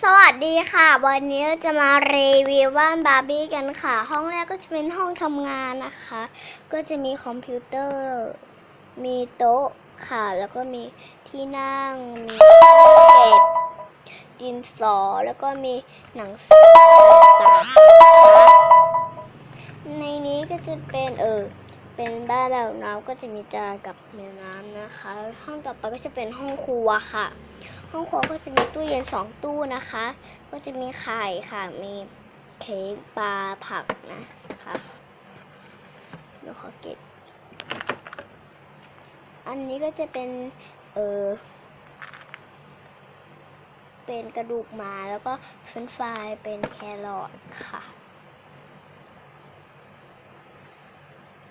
สวัสดีค่ะ วันนี้จะมารีวิวบ้านบาร์บี้กันค่ะ ห้องแรกก็จะเป็นห้องทำงานนะคะ ก็จะมีคอมพิวเตอร์ มีโต๊ะค่ะ แล้วก็มีที่นั่ง มีเก็บดินสอ แล้วก็มีหนังสือต่างๆนะคะในนี้ก็จะเป็นเออเป็นบ้านแบบน้ำก็จะมีจานกับแม่น้ำนะคะ ห้องต่อไปก็จะเป็นห้องครัวค่ะ ห้องครัวก็จะมีตู้เย็นสองตู้นะคะ ก็จะมีไข่ค่ะ มีเค้กปลาผักนะคะเดี๋ยวขอเก็บ อันนี้ก็จะเป็น เออเป็นกระดูกหมาแล้วก็เฟรนฟรายเป็นแครอทค่ะ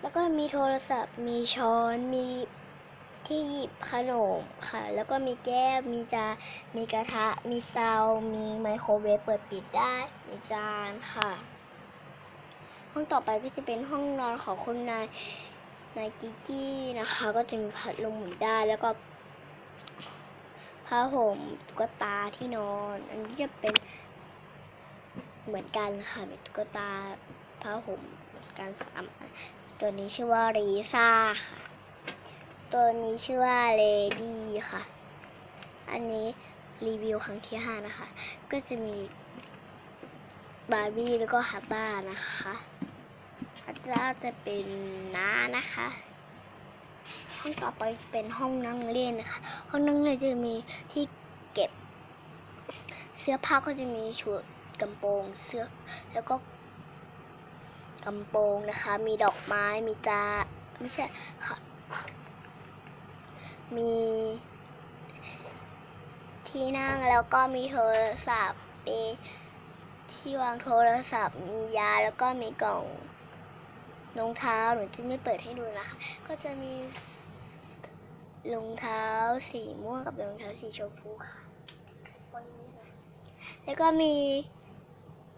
แล้วก็มีโทรศัพท์ มีช้อน มี ที่หยิบขนมค่ะ แล้วก็มีแก้ว มีจาน มีกระทะ มีเตา มีไมโครเวฟเปิดปิดได้ มีจานค่ะ ห้องต่อไปก็จะเป็นห้องนอนของคุณนายนายกิกกี้นะคะ ก็จะมีพัดลมหมุนได้แล้วก็ผ้าห่มตุ๊กตาที่นอน อันนี้จะเป็นเหมือนกันค่ะเป็นตุ๊กตาผ้าห่มเหมือนกันสามตัวนี้ชื่อว่ารีซ่าค่ะ ตัวนี้ชื่อว่าเลดี้ค่ะ อันนี้รีวิวครั้งที่ห้านะคะ ก็จะมีบาร์บี้แล้วก็ฮับบ้านะคะฮับบ้าจะเป็นน้านะคะ ห้องต่อไปเป็นห้องนั่งเล่นนะคะ ห้องนั่งเล่นจะมีที่เก็บ เสื้อผ้าก็จะมีชุดกำโปรงเสื้อแล้วก็กำโปรงนะคะ มีดอกไม้มีจาไม่ใช่ค่ะ มี ที่นั่งแล้วก็มีโทรศัพท์ มีที่วางโทรศัพท์ มียาแล้วก็มีกล่องรองเท้าหนูจะไม่เปิดให้ดูนะคะ ก็จะมีรองเท้าสีม่วงกับรองเท้าสีชมพูค่ะแล้วก็มี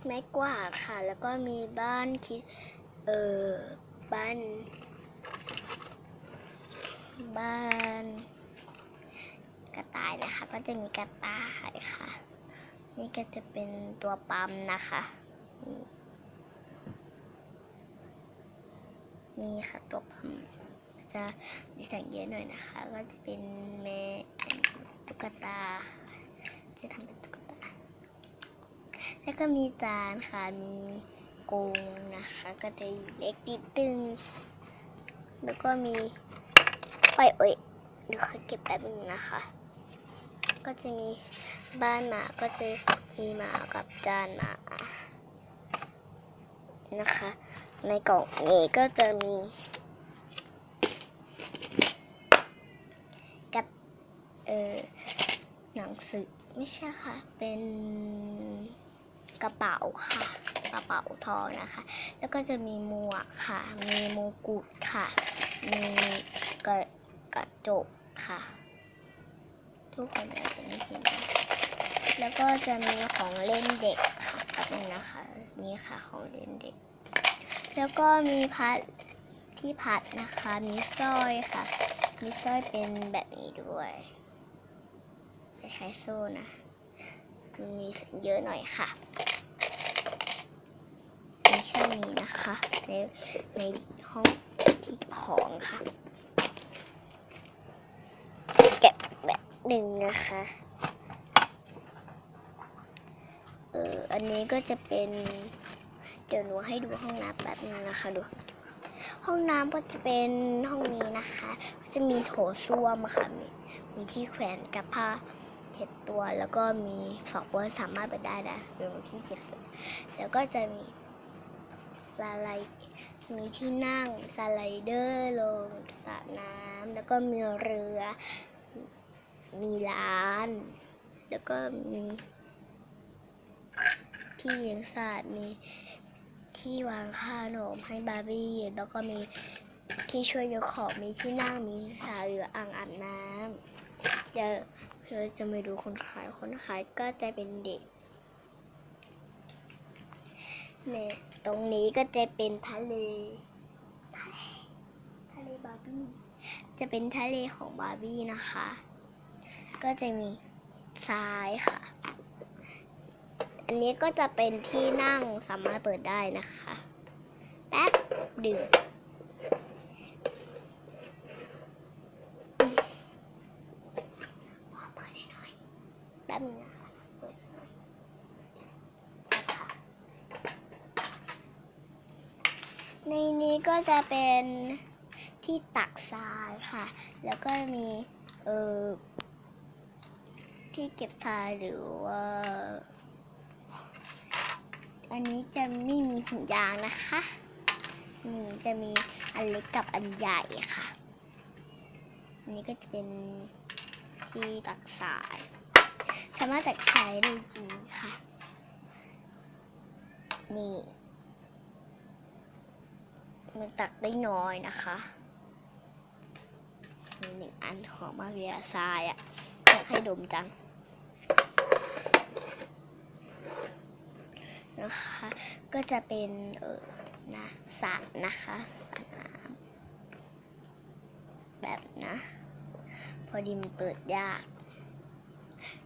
ไม้กวาดค่ะ แล้วก็มีบ้านคิด เออบ้าน บ้าน กระต่ายนะคะ ก็จะมีกระต่ายค่ะ นี่ก็จะเป็นตัวปั๊มนะคะนี่ค่ะตัวปั๊มจะมีแสงเยอะหน่อยนะคะ ก็จะเป็นแม่ตุ๊กตา จะทำเป็นตุ๊กตา แล้วก็มีจานค่ะ มีกรงนะคะ ก็จะเล็กนิดนึง แล้วก็มี โอ้ยโอ้ยเดี๋ยวขอเก็บแป๊บนึงนะคะ ก็จะมีบ้านหมาก็จะมีหมากับจานหมานะคะ ในกล่องนี้ก็จะมีกับเออหนังสือไม่ใช่ค่ะ เป็นกระเป๋าค่ะ กระเป๋าทองนะคะ แล้วก็จะมีหมวกค่ะ มีมงกุฎค่ะ มีกระ กระจกค่ะ ทุกคนอาจจะไม่เห็นแล้วก็จะมีของเล่นเด็กค่ะแป๊บนึงนะคะนี่ค่ะของเล่นเด็ก แล้วก็มีพัดที่พัดนะคะ มีสร้อยค่ะ มีสร้อยเป็นแบบนี้ด้วยใช้โซ่นะมันมีเยอะหน่อยค่ะมีแค่นี้นะคะในในห้องที่ของค่ะ แกะแบบ หนึ่งนะคะ เอออันนี้ก็จะเป็น เดี๋ยวหนูให้ดูห้องน้ำแบบนึงนะคะดู ห้องน้ำก็จะเป็นห้องนี้นะคะก็จะมีโถส้วมอะค่ะมีมีที่แขวนกับผ้าเช็ดตัวแล้วก็มีฝักบัวสามารถไปได้นะเดี๋ยวที่เก็บแล้วก็จะมีสไลด์มีที่นั่งสไลเดอร์ลงสระน้ำแล้วก็มีเรือ มีร้าน แล้วก็มี ที่เลี้ยงสัตว์มีที่วางขนมให้บาร์บี้แล้วก็มีที่ช่วยยกของมีที่นั่งมีสาหรืออ่างอาบน้ำเดี๋ยวเราจะมาดูคนขายคนขายก็จะเป็นเด็กเนี่ยตรงนี้ก็จะเป็นทะเลทะเลทะเลบาร์บี้จะเป็นทะเลของบาร์บี้นะคะ ก็จะมีทรายค่ะ อันนี้ก็จะเป็นที่นั่งสามารถเปิดได้นะคะ แป๊บดึงเปิดให้น่อยแป๊บนึงนะคะเปิดให้น่อยนะคะในนี้ก็จะเป็นที่ตักทรายค่ะ แล้วก็มี เออ ที่เก็บทายหรือว่า อันนี้จะไม่มีถุงยางนะคะนี่จะมีอันเล็กกับอันใหญ่ค่ะ อันนี้ก็จะเป็นที่ตักทราย สามารถตักทรายได้จริงค่ะ นี่ มันตักได้น้อยนะคะมีหนึ่งอันหอมมากเลยทรายอะอยากให้ดมจัง นะคะ ก็จะเป็นเออนะสระนะคะสระน้ำแบบนะ พอดีมันเปิดยาก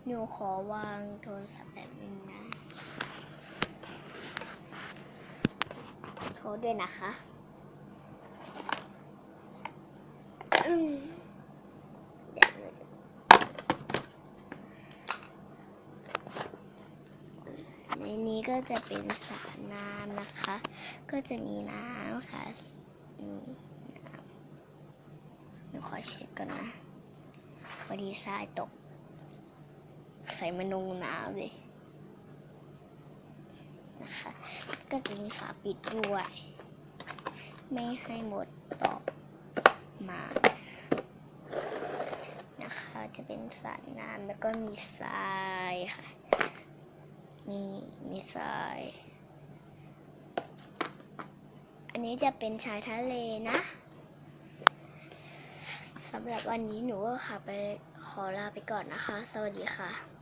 หนูขอวางโทรศัพท์แบบนึงนะโทษด้วยนะคะอืมเดี๋ยวนะในนี้ก็ จะเป็นสระน้ำนะคะ ก็จะมีน้ำค่ะนี่น้ำหนูขอเช็ดก่อนนะพอดีทรายตก ใส่มานงน้ำเลยนะคะ ก็จะมีฝาปิดด้วย ไม่ให้หมดตอกมานะคะ จะเป็นสระน้ำแล้วก็มีทรายค่ะ มีทราย อันนี้จะเป็นชายทะเลนะสำหรับวันนี้หนูก็ขับไปขอลาไปก่อนนะคะ สวัสดีค่ะ